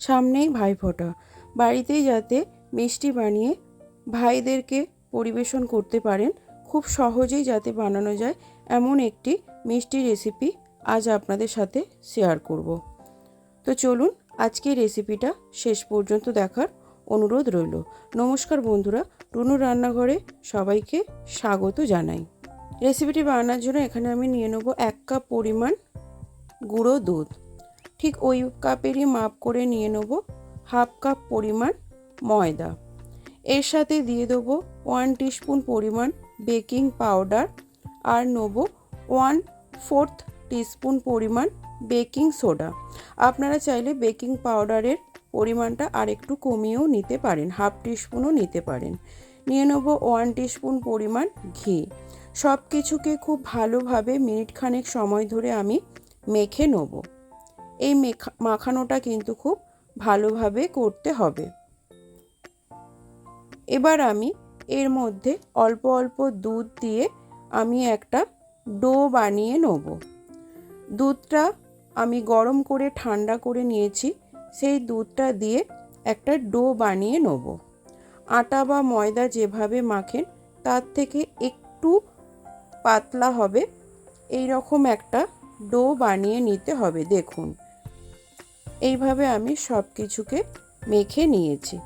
সামনেই ভাইফোঁটা। বাড়িতেই যাতে মিষ্টি বানিয়ে ভাইদেরকে পরিবেশন করতে পারেন, খুব সহজেই যাতে বানানো যায় এমন একটি মিষ্টি রেসিপি আজ আপনাদের সাথে শেয়ার করব। তো চলুন আজকের রেসিপিটা শেষ পর্যন্ত দেখার অনুরোধ রইল। নমস্কার বন্ধুরা টুনু রান্নাঘরে সবাইকে স্বাগত জানাই। রেসিপিটি বানানোর জন্য এখানে আমি নিয়ে নেব এক কাপ পরিমাণ গুঁড়ো দুধ। ঠিক ওই কাপেরই মাপ করে নিয়ে নেব হাফ কাপ পরিমাণ ময়দা। এর সাথে দিয়ে দেবো ওয়ান টিস্পুন পরিমাণ বেকিং পাউডার আর নেব ওয়ান ফোর্থ টিস্পুন পরিমাণ বেকিং সোডা আপনারা চাইলে বেকিং পাউডারের পরিমাণটা আর একটু কমিয়েও নিতে পারেন, হাফ টিস্পুনও নিতে পারেন। নিয়ে নেব ওয়ান টিস্পুন পরিমাণ ঘি। সব কিছুকে খুব ভালোভাবে মিনিট খানেক সময় ধরে আমি মেখে নেব। এই মেখা, মাখানোটা কিন্তু খুব ভালোভাবে করতে হবে। এবার আমি এর মধ্যে অল্প অল্প দুধ দিয়ে আমি একটা ডো বানিয়ে নেব। দুধটা আমি গরম করে ঠান্ডা করে নিয়েছি, সেই দুধটা দিয়ে একটা ডো বানিয়ে নেব। আটা বা ময়দা যেভাবে মাখেন, তার থেকে একটু পাতলা হবে। এই রকম একটা ডো বানিয়ে নিতে হবে, দেখুন। এইভাবে আমি সব কিছুকে মেখে নিয়েছি।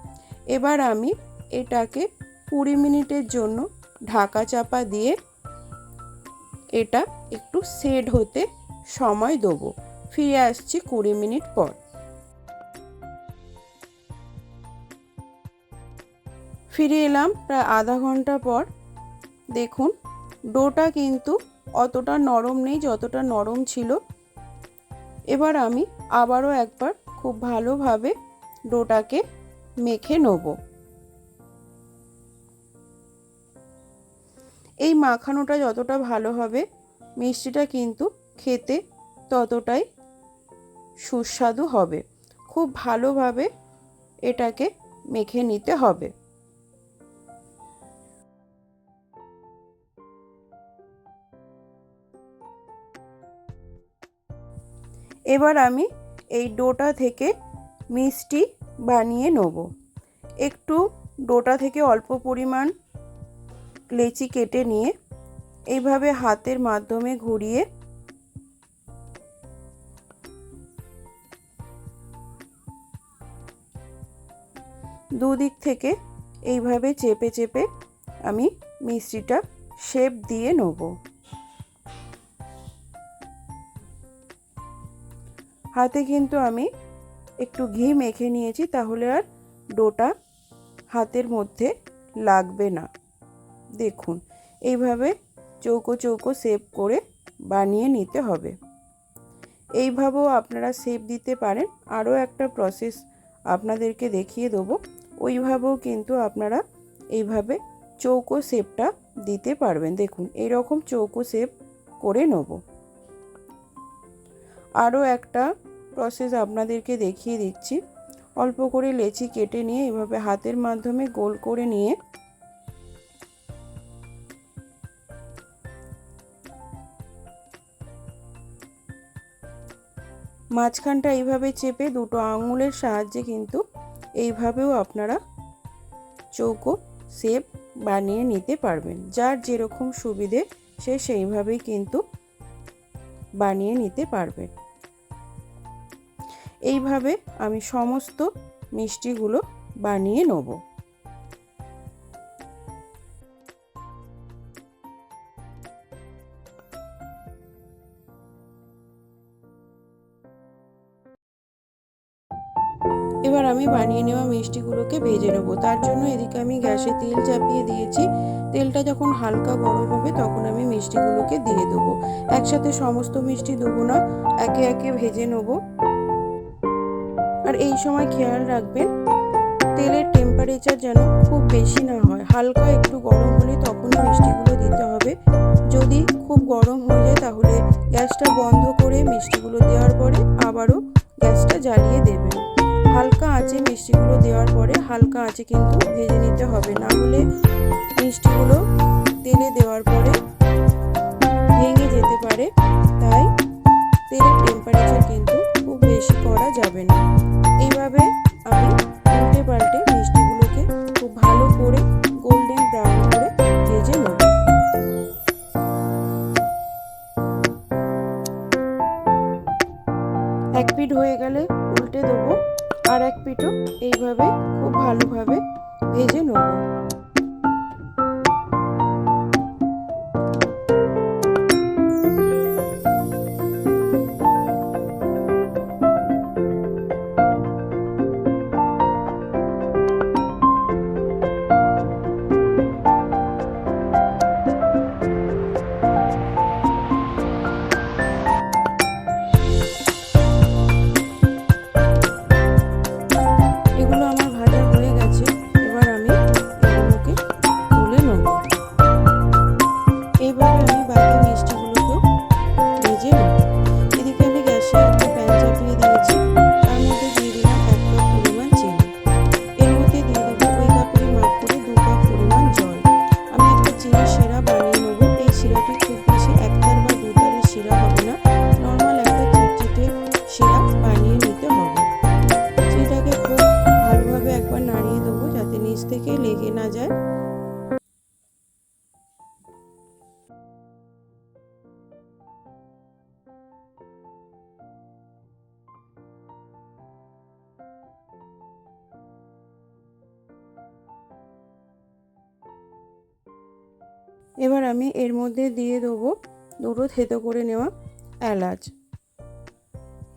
এবার আমি এটাকে কুড়ি মিনিটের জন্য ঢাকা চাপা দিয়ে এটা একটু সেড হতে সময় দেবো। ফিরে আসছি কুড়ি মিনিট পর। ফিরে এলাম প্রায় আধা ঘণ্টা পর। দেখুন, ডোটা কিন্তু অতটা নরম নেই, যতটা নরম ছিল। এবার আমি আবারও একবার খুব ভালোভাবে ডোটাকে মেখে নেব। এই মাখানোটা যতটা ভালো হবে, মিষ্টিটা কিন্তু খেতে ততটাই সুস্বাদু হবে। খুব ভালোভাবে এটাকে মেখে নিতে হবে। এবার আমি এই ডোটা থেকে মিষ্টি বানিয়ে নেব। একটু ডোটা থেকে অল্প পরিমাণ লেচি কেটে নিয়ে এইভাবে হাতের মাধ্যমে ঘুরিয়ে দুদিক থেকে এইভাবে চেপে চেপে আমি মিষ্টিটা শেপ দিয়ে নেব। হাতে কিন্তু আমি একটু ঘি মেখে নিয়েছি, তাহলে আর ডোটা হাতের মধ্যে লাগবে না। দেখুন, এইভাবে চৌকো চৌকো শেপ করে বানিয়ে নিতে হবে। এইভাবেও আপনারা শেপ দিতে পারেন। আরও একটা প্রসেস আপনাদেরকে দেখিয়ে দেবো। ওইভাবেও কিন্তু আপনারা এইভাবে চৌকো শেপটা দিতে পারবেন। দেখুন, এইরকম চৌকো শেপ করে নেব। আরও একটা প্রসেস আপনাদেরকে দেখিয়ে দিচ্ছি। অল্প করে লেচি কেটে নিয়ে এভাবে হাতের মাধ্যমে গোল করে নিয়ে মাঝখানটা এইভাবে চেপে দুটো আঙুলের সাহায্যে কিন্তু এইভাবেও আপনারা চৌকো, শেপ বানিয়ে নিতে পারবেন। যার যেরকম সুবিধে সে সেইভাবেই কিন্তু বানিয়ে নিতে পারবেন। এইভাবে আমি সমস্ত মিষ্টিগুলো বানিয়ে নেব। এবার আমি বানিয়ে নেওয়া মিষ্টিগুলোকে ভেজে নেব। তার জন্য এদিকে আমি গ্যাসে তেল চাপিয়ে দিয়েছি। তেলটা যখন হালকা গরম হবে তখন আমি মিষ্টিগুলোকে দিয়ে দেবো। একসাথে সমস্ত মিষ্টি দেবো না একে একে ভেজে নেব। আর এই সময় খেয়াল রাখবেন, তেলের টেম্পারেচার যেন খুব বেশি না হয়। হালকা একটু গরম হলে তখনই মিষ্টিগুলো দিতে হবে। যদি খুব গরম হয়ে যায় তাহলে গ্যাসটা বন্ধ করে মিষ্টিগুলো দেওয়ার পরে আবারও গ্যাসটা জ্বালিয়ে দেবেন। হালকা আঁচে মিষ্টিগুলো দেওয়ার পরে হালকা আঁচে কিন্তু ভেজে নিতে হবে। না হলে মিষ্টিগুলো হয়ে গেলে উল্টে দেবো আর এক পিঠো এইভাবে খুব ভালোভাবে ভেজে নেব। এবার আমি এর মধ্যে দিয়ে দেবো দুটো থেতো করে নেওয়া এলাচ।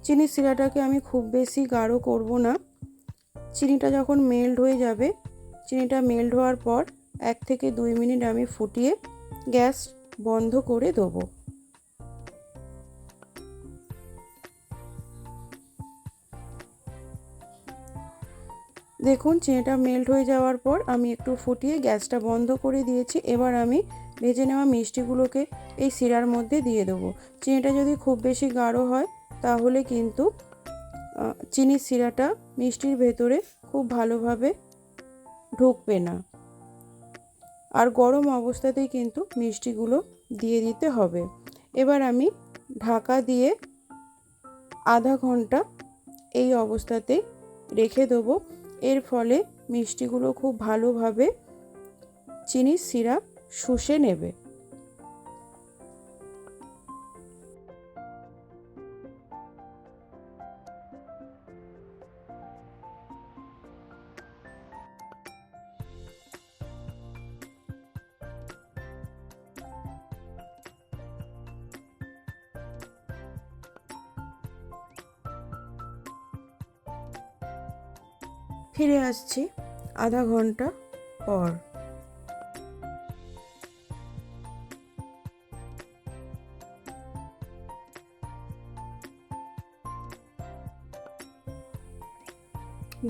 চিনির শিরাটাকে আমি খুব বেশি গাঢ় করব না। চিনিটা যখন মেল্ট হয়ে যাবে, চিনিটা মেল্ট হওয়ার পর এক থেকে দুই মিনিট আমি ফুটিয়ে গ্যাস বন্ধ করে দেবো। দেখুন, চিনিটা মেল্ট হয়ে যাওয়ার পর আমি একটু ফুটিয়ে গ্যাসটা বন্ধ করে দিয়েছি। এবার আমি ভেজে নেওয়া মিষ্টিগুলোকে এই শিরার মধ্যে দিয়ে দেবো। চিনিটা যদি খুব বেশি গাঢ় হয়, তাহলে কিন্তু চিনির শিরাটা মিষ্টির ভেতরে খুব ভালোভাবে ঢুকবে না। আর গরম অবস্থাতেই কিন্তু মিষ্টিগুলো দিয়ে দিতে হবে। এবার আমি ঢাকা দিয়ে আধা ঘণ্টা এই অবস্থাতেই রেখে দেবো। এর ফলে মিষ্টিগুলো খুব ভালোভাবে চিনির সিরাপ শুষে নেবে। ফিরে আসছি আধা ঘণ্টা পর।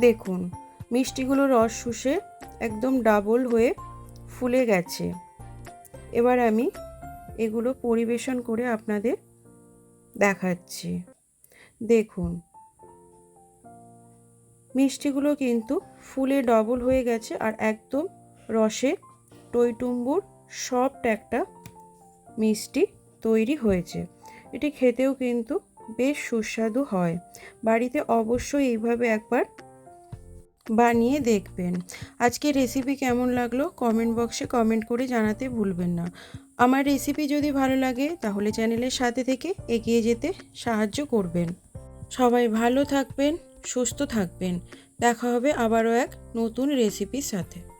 দেখুন, মিষ্টিগুলো রস শুষে একদম ডাবল হয়ে ফুলে গেছে। এবার আমি এগুলো পরিবেশন করে আপনাদের দেখাচ্ছি। দেখুন মিষ্টিগুলো কিন্তু ফুলে ডবল হয়ে গেছে আর একদম রসে টইটুম্বুর সফট একটা মিষ্টি তৈরি হয়েছে। এটি খেতেও কিন্তু বেশ সুস্বাদু হয়। বাড়িতে অবশ্যই এইভাবে একবার বানিয়ে দেখবেন। আজকে রেসিপি কেমন লাগল কমেন্ট বক্সে কমেন্ট করে জানাতে ভুলবেন না। আমার রেসিপি যদি ভালো লাগে তাহলে চ্যানেলের সাথে থেকে এগিয়ে যেতে সাহায্য করবেন। সবাই ভালো থাকবেন সুস্থ থাকবেন। দেখা হবে আবারও এক নতুন রেসিপির সাথে।